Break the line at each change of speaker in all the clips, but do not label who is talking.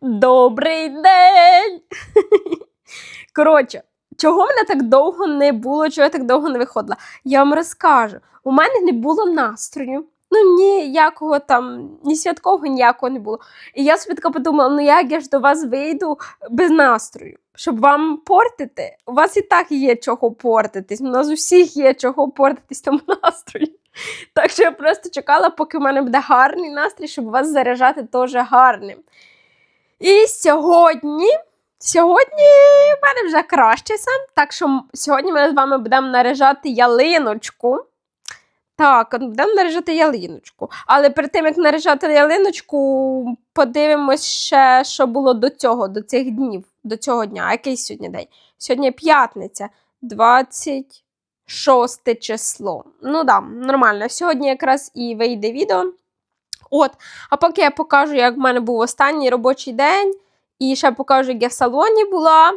Добрий день! Коротше, чого мене так довго не було, чого я так довго не виходила? Я вам розкажу. У мене не було настрою. Ну, ніякого там, ні святкового ніякого не було. І я собі така подумала: ну як я ж до вас вийду без настрою, щоб вам портити? У вас і так є чого портитись. У нас у всіх є чого портитись тому настрою. Так що я просто чекала, поки в мене буде гарний настрій, щоб вас заряджати теж гарним. І сьогодні, сьогодні в мене вже краще сам. Так що сьогодні ми з вами будемо наряжати ялиночку. Так, будемо наряжати ялиночку. Але перед тим, як наряжати ялиночку, подивимось ще, що було до цього, до цих днів, до цього дня. Який сьогодні день? Сьогодні п'ятниця, 26 число. Ну да, нормально. Сьогодні якраз і вийде відео. От, а поки я покажу, як в мене був останній робочий день, і ще покажу, як я в салоні була,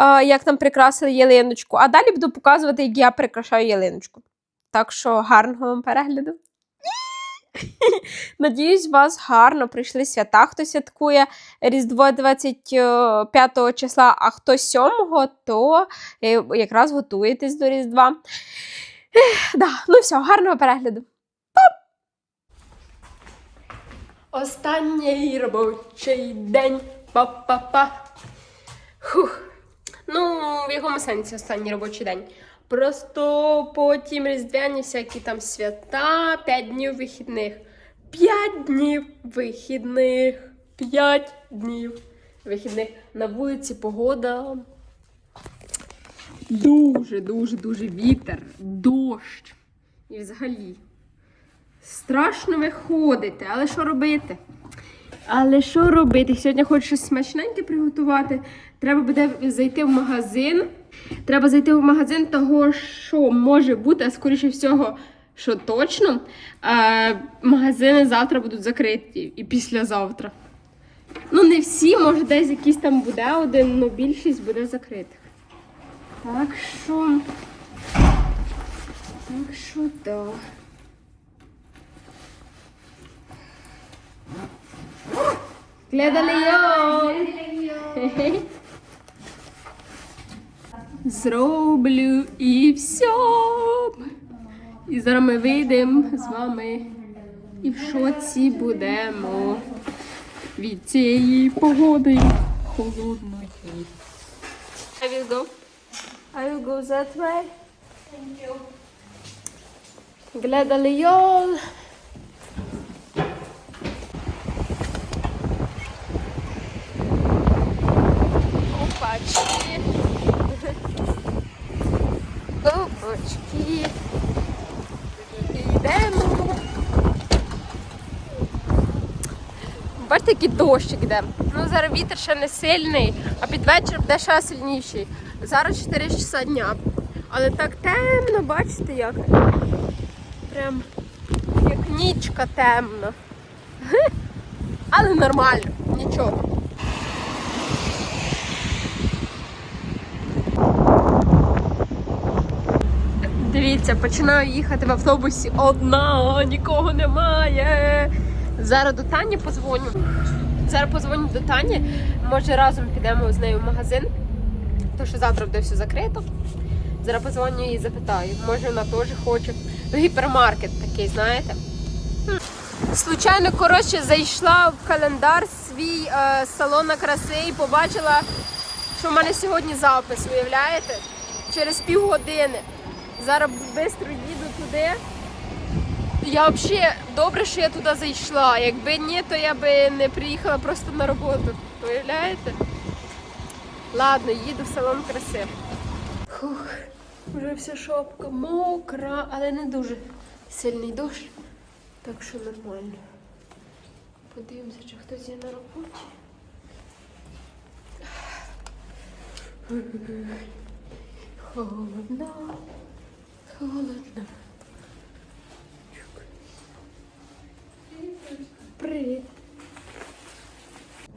е, як там прикрасили ялиночку. А далі буду показувати, як я прикрашаю ялиночку. Так що гарного вам перегляду. Надіюсь, у вас гарно прийшли свята. Хто святкує Різдво 25 числа, а хто 7, то е, якраз готуєтесь до Різдва. Да, ну все, гарного перегляду. Останній робочий день. Па-па-па. Хух. Ну, в якому сенсі останній робочий день? Просто потім різдвяні всякі там свята, 5 днів вихідних. 5 днів вихідних. 5 днів вихідних. На вулиці погода. Дуже, дуже, дуже вітер, дощ. І взагалі. Страшно виходити, але що робити? Але що робити? Сьогодні хочу щось смачненьке приготувати. Треба буде зайти в магазин. Треба зайти в магазин того, що може бути, а скоріше всього, що точно. Е, магазини завтра будуть закриті і післязавтра. Ну, не всі, може, десь якийсь там буде один, але більшість буде закритих. Так що. Так що так. Глядалео! Зроблю і все. І зараз ми вийдемо з вами і в шоці будемо від цієї погоди холодної. I will go. I will go that way. Thank you. Глядалео! Опачки. Опачки. Йдемо. Бачите, який дощик йде. Ну, зараз вітер ще не сильний, а під вечір буде ще сильніший. Зараз 4 часа дня. Але так темно, бачите як? Прям як нічка темна. Але нормально, нічого. Дивіться, починаю їхати в автобусі одна, нікого немає. Зараз до Тані позвоню. Зараз позвоню до Тані. Може разом підемо з нею в магазин, тому що завтра буде все закрито. Зараз позвоню і запитаю. Може вона теж хоче. Ну, гіпермаркет такий, знаєте. Случайно, коротше, зайшла в календар свій е, салона краси і побачила, що в мене сьогодні запис, уявляєте? Через півгодини. Зараз швидко їду туди. Я взагалі добре, що я туди зайшла. Якби ні, то я би не приїхала просто на роботу. Уявляєте? Ладно, їду в салон краси. Фух, вже вся шопка мокра, але не дуже сильний дощ. Так що нормально. Подивимося, чи хтось є на роботі. Холодно. Холодно. Привіт.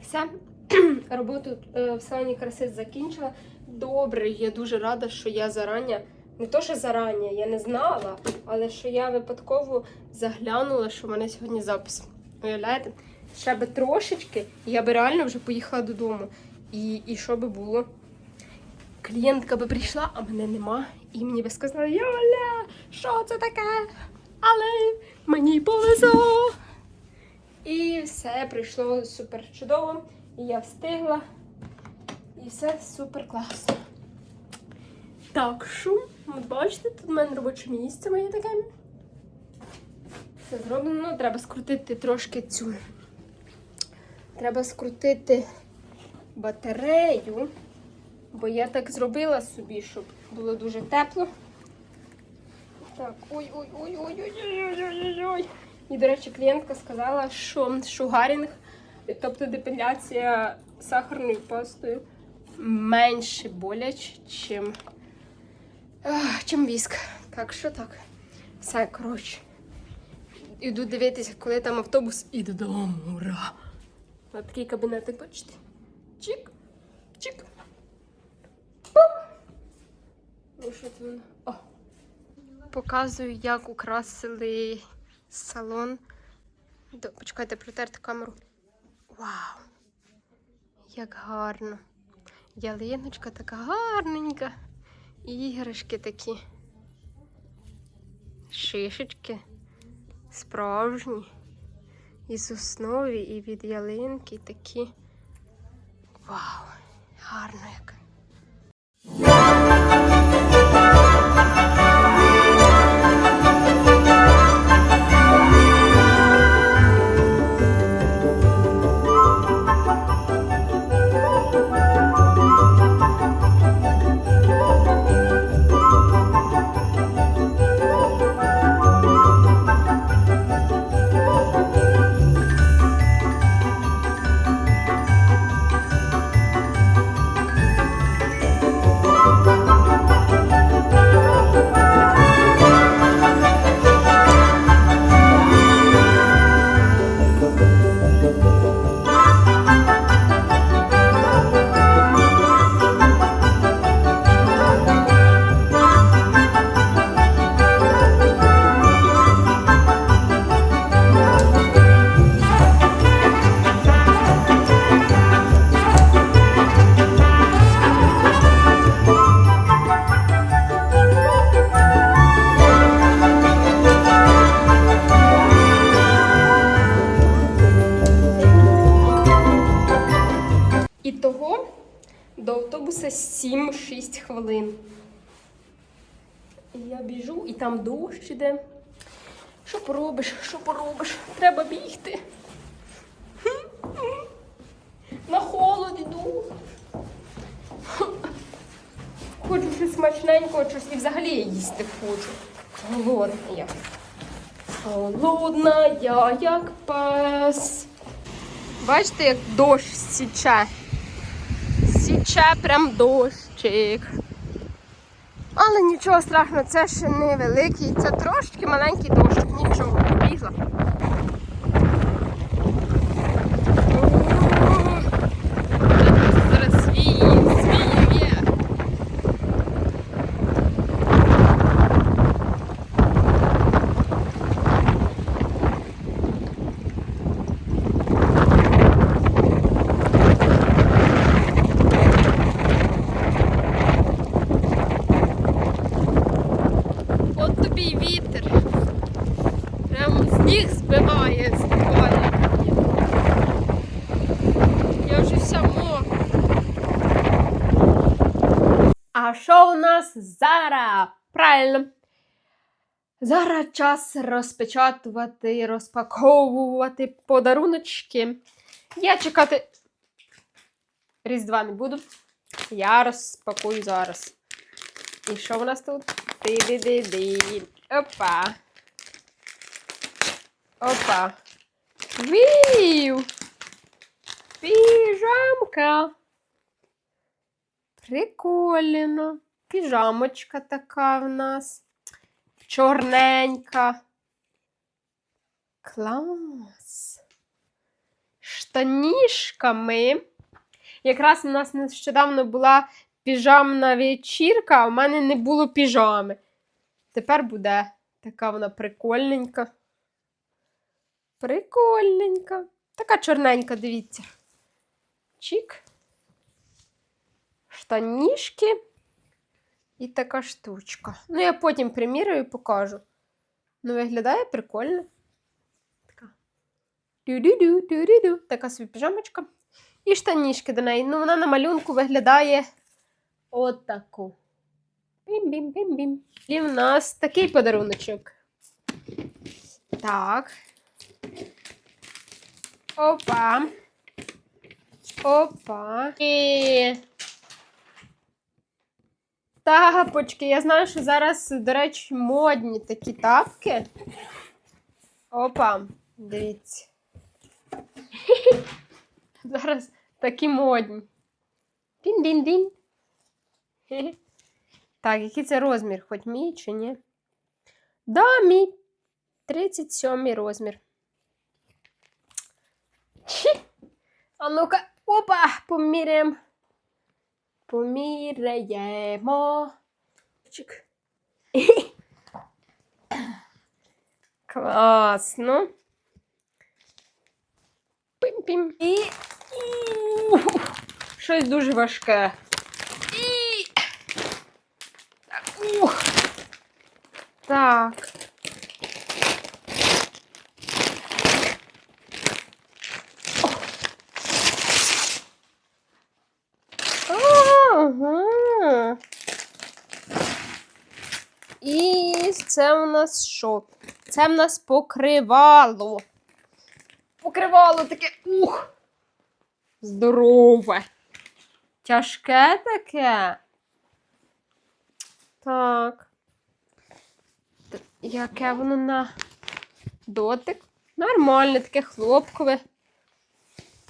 Все. Роботу е, в салоні краси закінчила. Добре, я дуже рада, що я зарані. Не то, що зарані, я не знала, але що я випадково заглянула, що в мене сьогодні запис. Уявляєте? ще би трошечки, я би реально вже поїхала додому. І, і що би було? Клієнтка би прийшла, а мене нема. І мені би сказали, Йоля, що це таке? Але мені повезло. І все прийшло супер чудово. І я встигла. І все супер класно. Так, що, от бачите, тут в мене робоче місце моє таке. Все зроблено. Треба скрутити трошки цю. Треба скрутити батарею. Бо я так зробила собі, щоб було дуже тепло. Так, ой-ой-ой-ой-ой-ой-ой-ой. І, до речі, клієнтка сказала, що шугарінг, тобто депіляція сахарною пастою, менше боляче, чим, чим віск. Так що так. Все, коротше. Іду дивитися, коли там автобус і додому. Ура! Ось такий кабінетик, бачите? Чик, чик. Ну, це воно? О. Показую, як украсили салон. Почекайте, протерти камеру. Вау! Як гарно. Ялиночка така гарненька. Іграшки такі. Шишечки. Справжні. Із основі і від ялинки такі. Вау! Гарно як. Дощ іде. Що поробиш? Що поробиш? Треба бігти. На холод іду. Хочу щось смачненького, щось і взагалі їсти хочу. Голодна я. Голодна я, як пес. Бачите, як дощ січе. Січе прям дощик. Але нічого страшного, це ще не великий, це трошки маленький дощик, нічого, побігла. Зараз свій, свій є. От тобі й вітер. Прямо сніг збиває з буквально. Я вже вся мокра. А що у нас зараз? Правильно. Зараз час розпечатувати, і розпаковувати подаруночки. Я чекати Різдва не буду. Я розпакую зараз. І що в нас тут? Ти-ди-ди-ди. Опа. Опа. Вів! Піжамка. Прикольно. Піжамочка така в нас. Чорненька. Клас. Штанішками. Якраз у нас нещодавно була піжамна вечірка, а у мене не було піжами. Тепер буде така вона прикольненька. Прикольненька. Така чорненька, дивіться. Чік. Штанішки. І така штучка. Ну, я потім приміряю і покажу. Ну, виглядає прикольно. Така. Ду-ду-ду, ду-ду-ду. Така собі піжамочка. І штанішки до неї. Ну, вона на малюнку виглядає отаку. Бім-бім-бім-бім. І в нас такий подаруночок. Так. Опа. Опа. І... Тапочки. Я знаю, що зараз, до речі, модні такі тапки. Опа, дивіться. Зараз такі модні. Дін-дін-дін. Так, який це розмір? Хоч мій чи ні? Да, мій. 37 розмір. А ну-ка, опа, поміряємо. Поміряємо. Чик. Класно. Пим-пим. І... і- Щось дуже важке. І... Так. Ух. Так. Ага. І це у нас що? Це в нас покривало. Покривало таке. Ух! Здорове. Тяжке таке. Так. Яке воно на дотик? Нормальне, таке хлопкове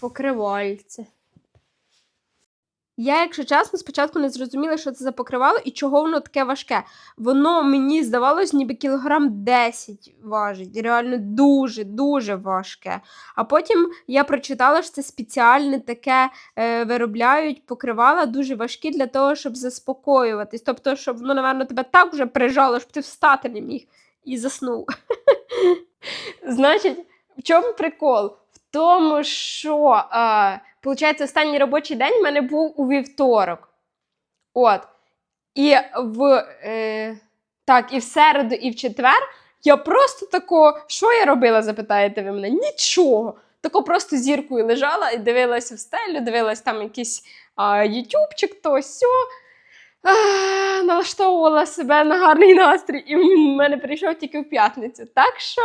покривальце. Я, якщо чесно, спочатку не зрозуміла, що це за покривало і чого воно таке важке. Воно мені здавалось, ніби кілограм 10 важить. Реально дуже, дуже важке. А потім я прочитала, що це спеціальне таке е, виробляють покривала дуже важкі для того, щоб заспокоюватись. Тобто, щоб воно, напевно, тебе так вже прижало, щоб ти встати не міг і заснув. Значить, в чому прикол? В тому, що, виходить, останній робочий день в мене був у вівторок. От. І в, е, так, і в середу, і в четвер я просто тако, що я робила, запитаєте ви мене? Нічого. Тако просто зіркою лежала і дивилася в стелю, дивилась там якийсь а, ютубчик, то сьо. Налаштовувала себе на гарний настрій, і в мене прийшов тільки в п'ятницю. Так що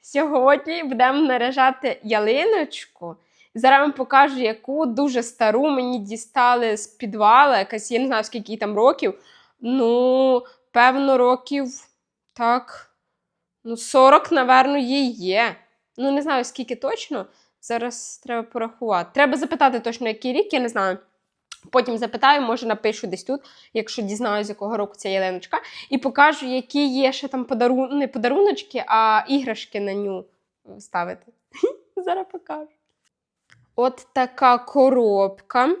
сьогодні будемо наряжати ялиночку. Зараз вам покажу, яку дуже стару мені дістали з підвала, якась, я не знаю, скільки там років. Ну, певно, років так. Ну, 40, напевно, їй є. Ну, не знаю, скільки точно. Зараз треба порахувати. Треба запитати точно, який рік, я не знаю. Потім запитаю, може напишу десь тут, якщо дізнаюсь, якого року ця ялиночка. І покажу, які є ще там подарун... не подаруночки, а іграшки на ню ставити. Зараз покажу. От така коробка,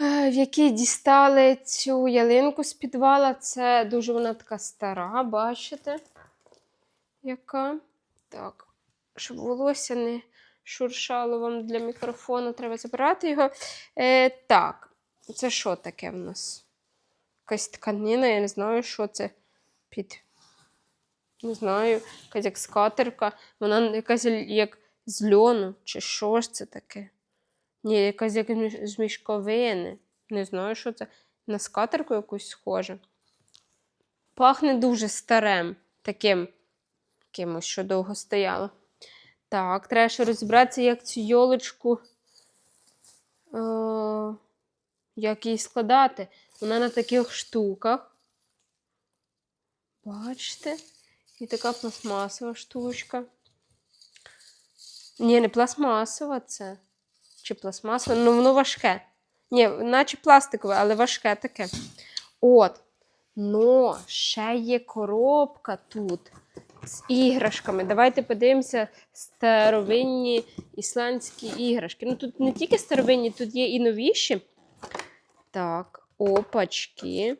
е, в якій дістали цю ялинку з підвала. Це дуже вона така стара, бачите? Яка? Так, щоб волосся не шуршало вам для мікрофону, треба забирати його. Е, так, це що таке в нас? Якась тканина, я не знаю, що це під. Не знаю, якась як скатерка. Вона якась як з льону, чи що ж це таке? Ні, якась як з мішковини. Не знаю, що це. На скатерку якусь схоже. Пахне дуже старим, таким якимось, що довго стояло. Так, треба ще розібратися, як цю йолочку. Е, як її складати. Вона на таких штуках. Бачите? І така пластмасова штучка. Ні, не пластмасова це. Чи пластмасова? Ну, воно важке. Ні, наче пластикове, але важке таке. От. Ну, ще є коробка тут з іграшками. Давайте подивимося старовинні ісландські іграшки. Ну, тут не тільки старовинні, тут є і новіші. Так, опачки.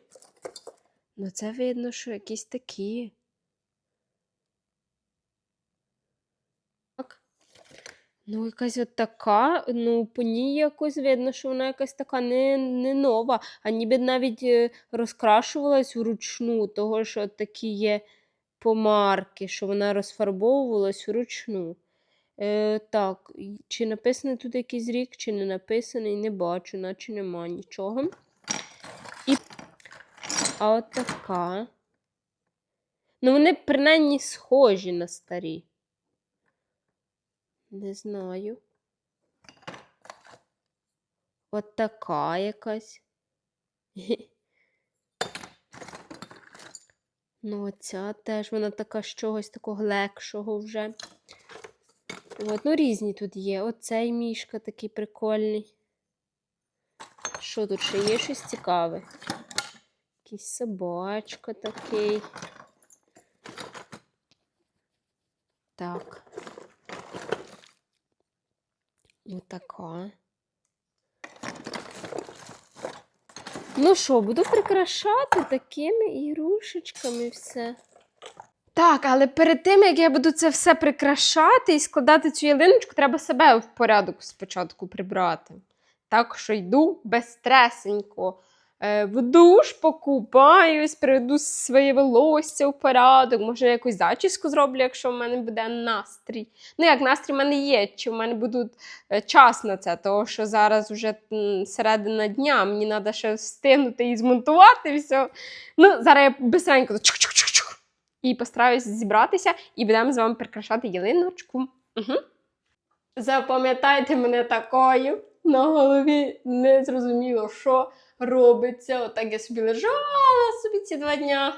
Ну, це видно, що якісь такі. Так. Ну, якась от така, ну, по ній якось видно, що вона якась така не, не нова, а ніби навіть е, розкрашувалась вручну, того що такі є помарки, що вона розфарбовувалась вручну. Е, так, чи написаний тут якийсь рік, чи не написаний, не бачу, наче нема нічого. І... А от така. Ну, вони принаймні схожі на старі. Не знаю. От така якась. Ну, оця теж вона така з чогось такого легшого вже. От, ну, різні тут є. Оцей мішка такий прикольний. Що тут ще є щось цікаве? Якийсь собачка такий. Так. Отака. Ну що, буду прикрашати такими ігрушечками все. Так, але перед тим, як я буду це все прикрашати і складати цю ялиночку, треба себе в порядок спочатку прибрати. Так що йду безстресенько. Е, в душ покупаюсь, приведу своє волосся в порядок, може якусь зачіску зроблю, якщо в мене буде настрій. Ну, як настрій в мене є, чи в мене буде е, час на це, тому що зараз вже середина дня, мені треба ще встигнути і змонтувати все. Ну, зараз я бистренько чук-чук-чук-чук і постараюсь зібратися і будемо з вами прикрашати ялиночку. Угу. Запам'ятайте мене такою. На голові не зрозуміло, що робиться. Отак я собі лежала собі ці два дня.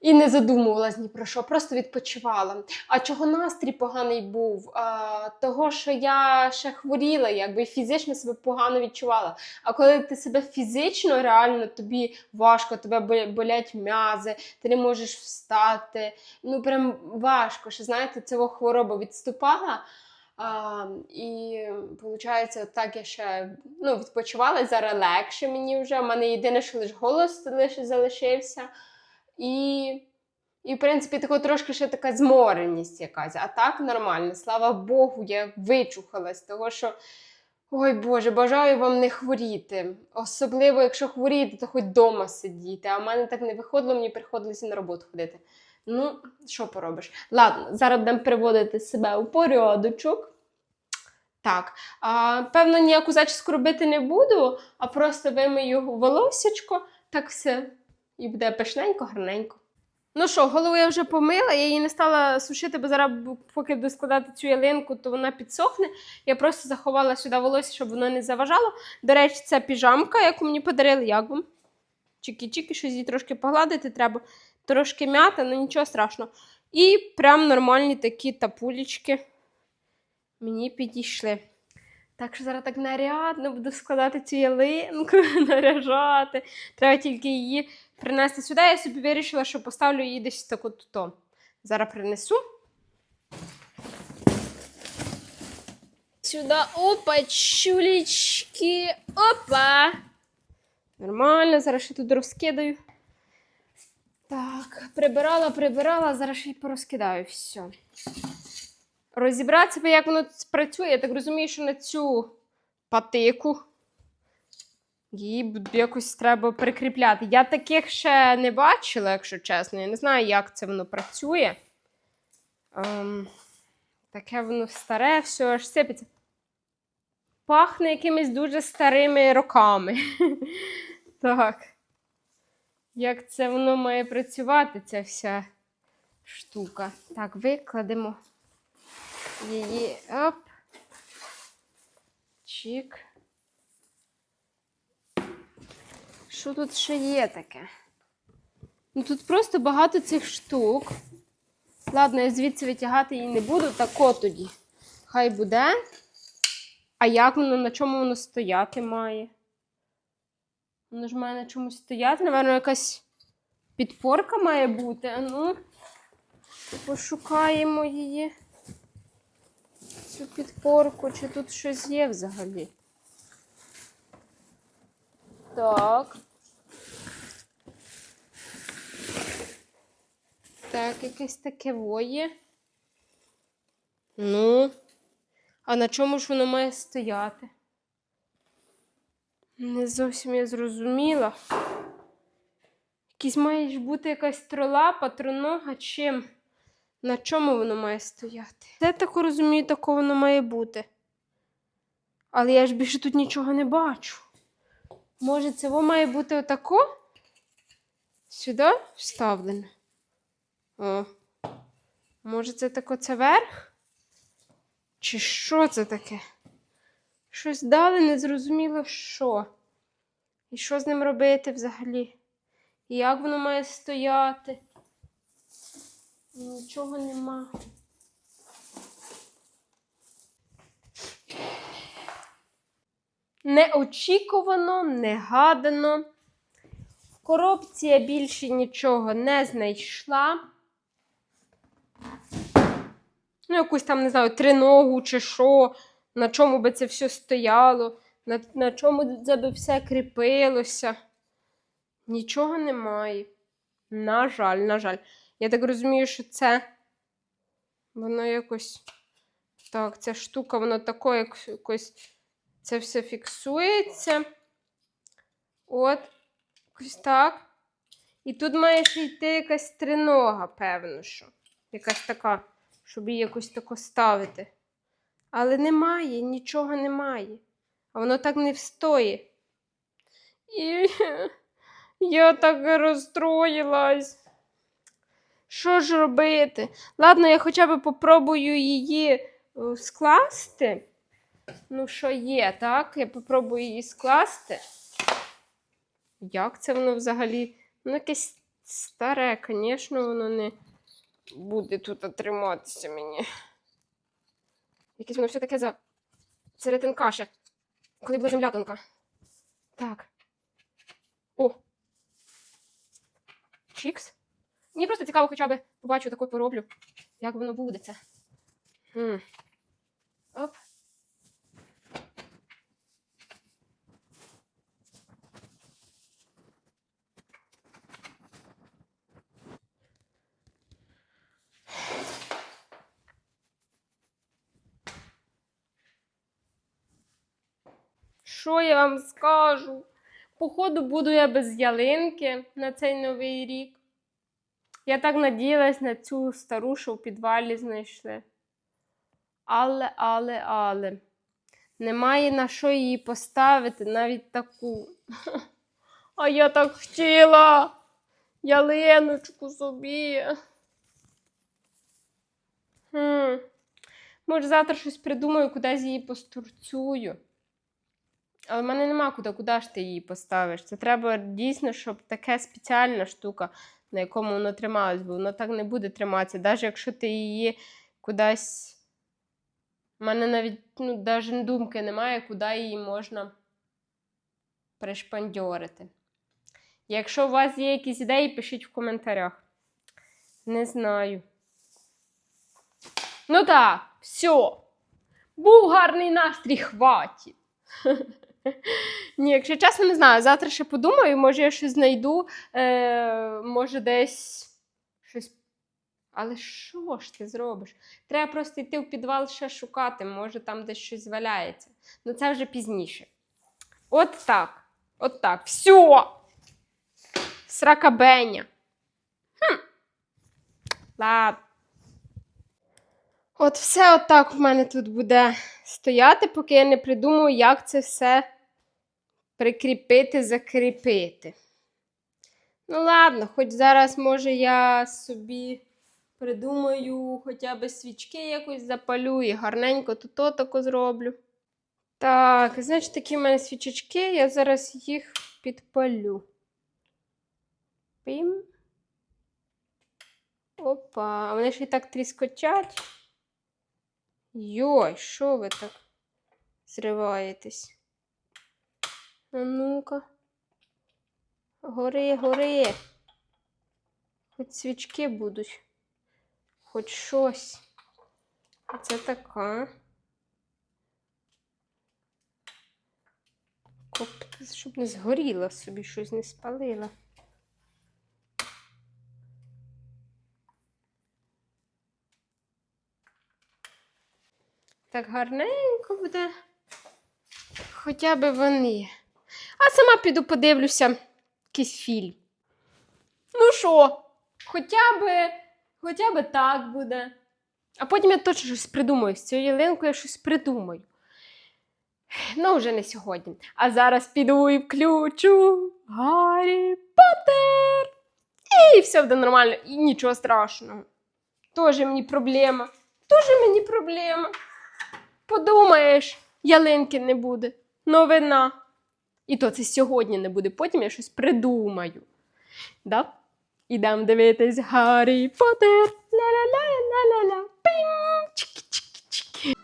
І не задумувалась ні про що, просто відпочивала. А чого настрій поганий був? А, того, що я ще хворіла, якби фізично себе погано відчувала. А коли ти себе фізично реально тобі важко, тебе болять м'язи, ти не можеш встати. Ну прям важко, що знаєте, цього хвороба відступала. А, і виходить, так я ще ну, відпочивала, зараз легше мені вже. У мене єдине, що лише голос лише залишився. І, і, в принципі, тако трошки ще така змореність якась. А так нормально. Слава Богу, я вичухалась, того що. Ой Боже, бажаю вам не хворіти. Особливо, якщо хворієте, то хоч вдома сидіти. А в мене так не виходило, мені приходилося на роботу ходити. Ну, що поробиш? Ладно, зараз будемо приводити себе у порядочок. Так, а, певно, ніяку зачіску робити не буду, а просто вимию волосечко, так все. І буде пишненько, гарненько. Ну що, голову я вже помила, я її не стала сушити, бо зараз, поки буду складати цю ялинку, то вона підсохне. Я просто заховала сюди волосся, щоб воно не заважало. До речі, це піжамка, яку мені подарили. Як вам? Чики-чики, щось її трошки погладити треба. Трошки м'ята, але нічого страшного. І прям нормальні такі тапулечки мені підійшли. Так що зараз так нарядно буду складати цю ялинку, наряжати. Треба тільки її принести сюди. Я собі вирішила, що поставлю її десь так от то. Зараз принесу. Сюди, опа, чулічки. Опа. Нормально, зараз ще тут розкидаю. Так, прибирала, прибирала, зараз ще й порозкидаю все. Розібратися, як воно працює, я так розумію, що на цю патику її якось треба прикріпляти. Я таких ще не бачила, якщо чесно. Я не знаю, як це воно працює. Ем, таке воно старе, все аж сипеться. Пахне якимись дуже старими роками. Так. Як це воно має працювати, ця вся штука. Так, викладемо її. Оп. Чик. Що тут ще є таке? Ну тут просто багато цих штук. Ладно, я звідси витягати її не буду, так от тоді. Хай буде. А як воно, на чому воно стояти має? Воно ж має на чомусь стояти. Напевно, якась підпорка має бути. А ну, пошукаємо її. Цю підпорку, чи тут щось є взагалі. Так. Так, якесь таке воє. Ну. А на чому ж воно має стояти? Не зовсім я зрозуміла. Якісь має бути якась трола, патронога, чим? На чому воно має стояти? Я так розумію, такого воно має бути. Але я ж більше тут нічого не бачу. Може, це воно має бути отако? Сюди вставлено? О. Може, це тако це верх? Чи що це таке? Щось дали, не зрозуміло що. І що з ним робити взагалі? І як воно має стояти? Нічого нема. Неочікувано, негадано. В коробці я більше нічого не знайшла. Ну, якусь там, не знаю, триногу чи що, на чому би це все стояло, на, на чому це би все кріпилося. Нічого немає. На жаль, на жаль. Я так розумію, що це воно якось. Так, ця штука, воно тако, як якось це все фіксується. От, якось так. І тут має йти якась тринога, певно, що. Якась така, щоб її якось тако ставити. Але немає, нічого немає. А воно так не встоє. І я так розстроїлась. Що ж робити? Ладно, я хоча б попробую її е, скласти. Ну, що є, так? Я попробую її скласти. Як це воно взагалі? Ну, якесь старе, звісно, воно не буде тут триматися мені. Якесь воно все таке за серединка ще. Коли була земля тонка. Так. О. Чікс. Мені просто цікаво, хоча б побачу таку пороблю. Як воно буде це. Хм. Оп. Що я вам скажу? Походу, буду я без ялинки на цей новий рік. Я так надіялась на цю стару, що в підвалі знайшли. Але, але, але. Немає на що її поставити, навіть таку. А я так хотіла ялиночку собі. Хм. Може, завтра щось придумаю, кудись її постурцюю. Але в мене нема куди, куди ж ти її поставиш. Це треба дійсно, щоб таке спеціальна штука, на якому воно трималось, бо воно так не буде триматися. Навіть якщо ти її кудись. У мене навіть ну, навіть думки немає, куди її можна пришпандьорити. Якщо у вас є якісь ідеї, пишіть в коментарях. Не знаю. Ну так, все. Був гарний настрій, хватить. Ні, якщо чесно, не знаю. Завтра ще подумаю, може я щось знайду, е, може десь щось. Але що ж ти зробиш? Треба просто йти в підвал ще шукати, може там десь щось валяється. Ну це вже пізніше. От так. От так. Все! Сракабеня. Хм. Ладно. От все отак в мене тут буде стояти, поки я не придумаю, як це все прикріпити, закріпити. Ну, ладно, хоч зараз, може, я собі придумаю, хоча б свічки якось запалю і гарненько тут отако зроблю. Так, значить, такі в мене свічечки, я зараз їх підпалю. Пім. Опа, вони ж і так тріскотять. Йой, що ви так зриваєтесь? А ну-ка. Гори, гори. Хоч свічки будуть. Хоч щось. А це така. Щоб не згоріла собі, щось не спалила. так гарненько буде. Хоча б вони. А сама піду подивлюся якийсь фільм. Ну що, хоча б, хоча б так буде. А потім я точно щось придумаю. З цією ялинкою я щось придумаю. Ну, вже не сьогодні. А зараз піду і включу Гаррі Поттер. І все буде нормально, і нічого страшного. Тоже мені проблема. Тоже мені проблема. Подумаєш, ялинки не буде. Новина. І то це сьогодні не буде, потім я щось придумаю. Да? Ідемо дивитись Гаррі Поттер. Ля-ля-ля-ля-ля-ля. Пім!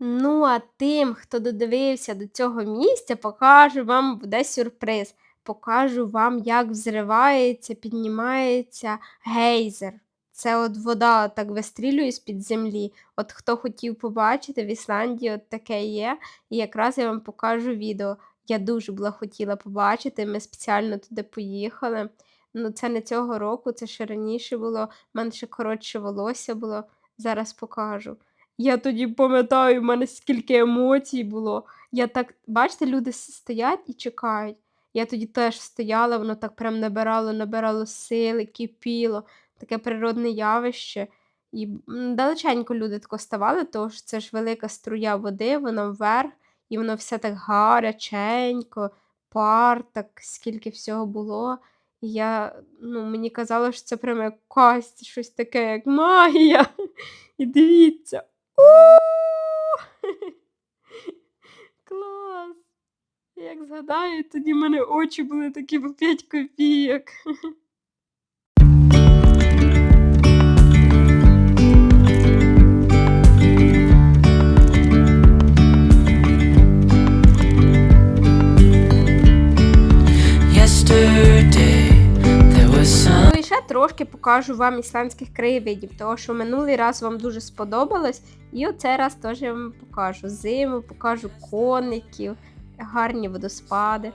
Ну, а тим, хто додивився до цього місця, покажу вам буде сюрприз. Покажу вам, як взривається, піднімається гейзер. Це от вода так вистрілює з-під землі. От хто хотів побачити, в Ісландії от таке є. І якраз я вам покажу відео. Я дуже була хотіла побачити. Ми спеціально туди поїхали. Ну, це не цього року, це ще раніше було. У мене ще коротше волосся було. Зараз покажу. Я тоді пам'ятаю, в мене скільки емоцій було. Я так, бачите, люди стоять і чекають. Я тоді теж стояла, воно так прям набирало, набирало сили, кипіло, таке природне явище. І далеченько люди тако ставали, тому це ж велика струя води, воно вверх, і воно все так гаряченько, пар, так скільки всього було. І я, ну, мені казало, що це прям як якась щось таке, як магія. І дивіться. Клас! Як згадаю, тоді в мене очі були такі по 5 копійок. Ще трошки покажу вам ісландських краєвидів, тому що минулий раз вам дуже сподобалось, і оцей раз теж я вам покажу зиму, покажу коників, гарні водоспади.